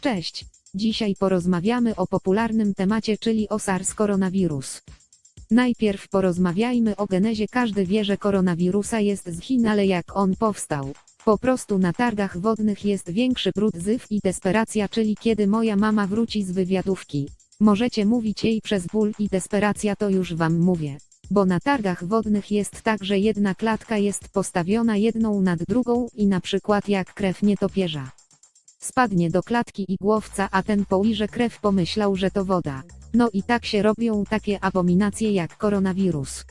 Cześć. Dzisiaj porozmawiamy o popularnym temacie, czyli o SARS koronawirus. Najpierw porozmawiajmy o genezie. Każdy wie, że koronawirusa jest z Chin, ale jak on powstał? Po prostu na targach wodnych jest większy brud zyw i desperacja, czyli kiedy moja mama wróci z wywiadówki. Możecie mówić jej przez ból i desperacja to już wam mówię. Bo na targach wodnych jest tak, że jedna klatka jest postawiona jedną nad drugą i na przykład jak krew nietopierza. Spadnie do klatki igłowca, a ten po ujrze krew pomyślał, że to woda. No i tak się robią takie abominacje jak koronawirus.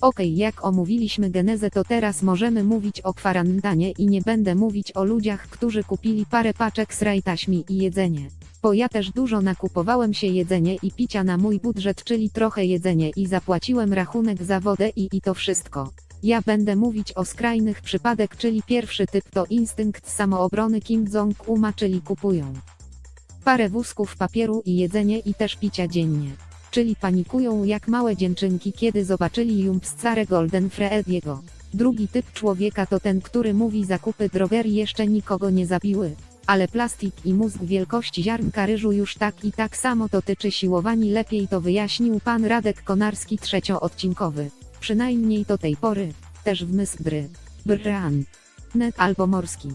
Okej, jak omówiliśmy genezę, to teraz możemy mówić o kwarantannie i nie będę mówić o ludziach, którzy kupili parę paczek sraj taśmi i jedzenie. Bo ja też dużo nakupowałem się jedzenie i picia na mój budżet, czyli trochę jedzenie i zapłaciłem rachunek za wodę i, i to wszystko. Ja będę mówić o skrajnych przypadek, czyli pierwszy typ to instynkt samoobrony Kim Jong-uma, czyli kupują parę wózków papieru i jedzenie i też picia dziennie. Czyli panikują jak małe dziewczynki, kiedy zobaczyli Jumpscare Golden Freddy'ego. Drugi typ człowieka to ten, który mówi zakupy drogerii jeszcze nikogo nie zabiły. Ale plastik i mózg wielkości ziarnka ryżu już tak i tak samo dotyczy siłowani lepiej to wyjaśnił pan Radek Konarski trzecioodcinkowy. Przynajmniej do tej pory, też w Mysdry, Bran, Net albo Morski.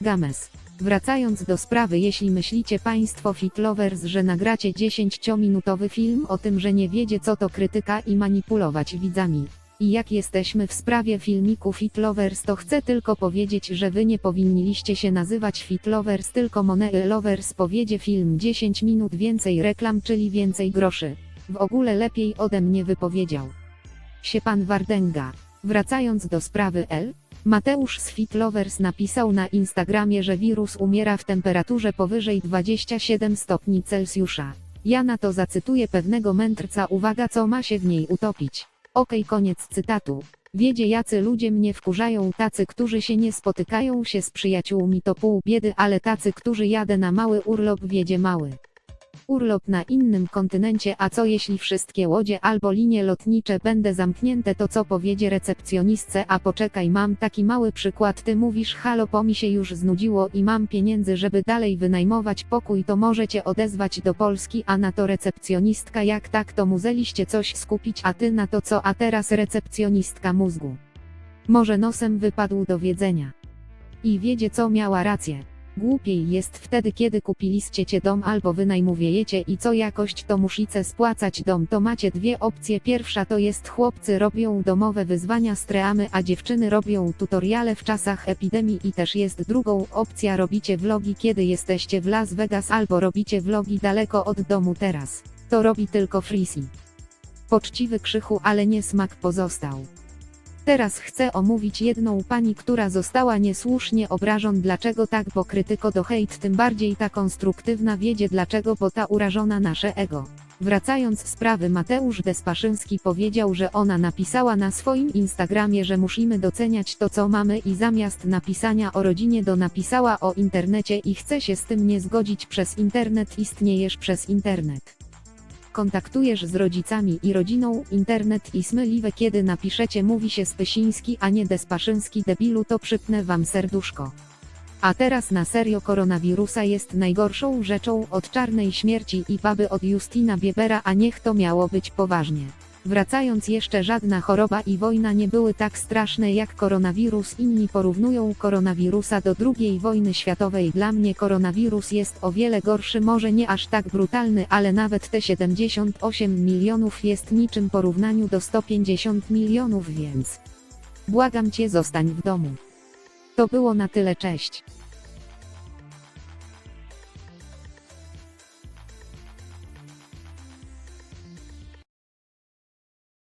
Games. Wracając do sprawy, jeśli myślicie Państwo Fitlovers, że nagracie 10-minutowy film o tym, że nie wiecie co to krytyka i manipulować widzami. I jak jesteśmy w sprawie filmiku Fitlovers, to chcę tylko powiedzieć, że wy nie powinniście się nazywać Fitlovers, tylko Money Lovers powiedzie film 10 minut więcej reklam, czyli więcej groszy. W ogóle lepiej ode mnie wypowiedział się pan Wardęga. Wracając do sprawy L, Mateusz z Fitlovers napisał na Instagramie, że wirus umiera w temperaturze powyżej 27 stopni Celsjusza. Ja na to zacytuję pewnego mędrca uwaga co ma się w niej utopić. Okej koniec cytatu. Wiedzie jacy ludzie mnie wkurzają tacy którzy się nie spotykają się z przyjaciółmi to pół biedy ale tacy którzy jadę na mały urlop wiedzie mały. Urlop na innym kontynencie, a co jeśli wszystkie łodzie albo linie lotnicze będę zamknięte, to co powiedzie recepcjonistce, a poczekaj, mam taki mały przykład, ty mówisz halo, po mi się już znudziło i mam pieniędzy, żeby dalej wynajmować pokój, to możecie odezwać do Polski, a na to recepcjonistka, jak tak, to muzeliście coś skupić, a ty na to co, a teraz recepcjonistka mózgu. Może nosem wypadł do wiedzenia. I wiedzie co miała rację. Głupiej jest wtedy kiedy kupiliście dom albo wynajmujecie i co jakość to musicie spłacać dom to macie dwie opcje pierwsza to jest chłopcy robią domowe wyzwania streamy a dziewczyny robią tutoriale w czasach epidemii i też jest drugą opcja robicie vlogi kiedy jesteście w Las Vegas albo robicie vlogi daleko od domu teraz. To robi tylko Freezy. Poczciwy krzychu ale nie smak pozostał. Teraz chcę omówić jedną pani, która została niesłusznie obrażona. Dlaczego tak? Bo krytyko do hejt, tym bardziej ta konstruktywna wiedzie dlaczego, bo ta urażona nasze ego. Wracając sprawy Mateusz Despaszynski powiedział, że ona napisała na swoim Instagramie, że musimy doceniać to co mamy i zamiast napisania o rodzinie do napisała o internecie i chce się z tym nie zgodzić przez internet istniejesz przez internet kontaktujesz z rodzicami i rodziną, internet i smyliwe kiedy napiszecie mówi się Spysiński a nie Despaszynski debilu to przypnę wam serduszko. A teraz na serio koronawirusa jest najgorszą rzeczą od czarnej śmierci i baby od Justina Biebera a niech to miało być poważnie. Wracając jeszcze żadna choroba i wojna nie były tak straszne jak koronawirus inni porównują koronawirusa do II wojny światowej dla mnie koronawirus jest o wiele gorszy może nie aż tak brutalny ale nawet te 78 milionów jest niczym porównaniu do 150 milionów więc błagam cię zostań w domu. To było na tyle cześć.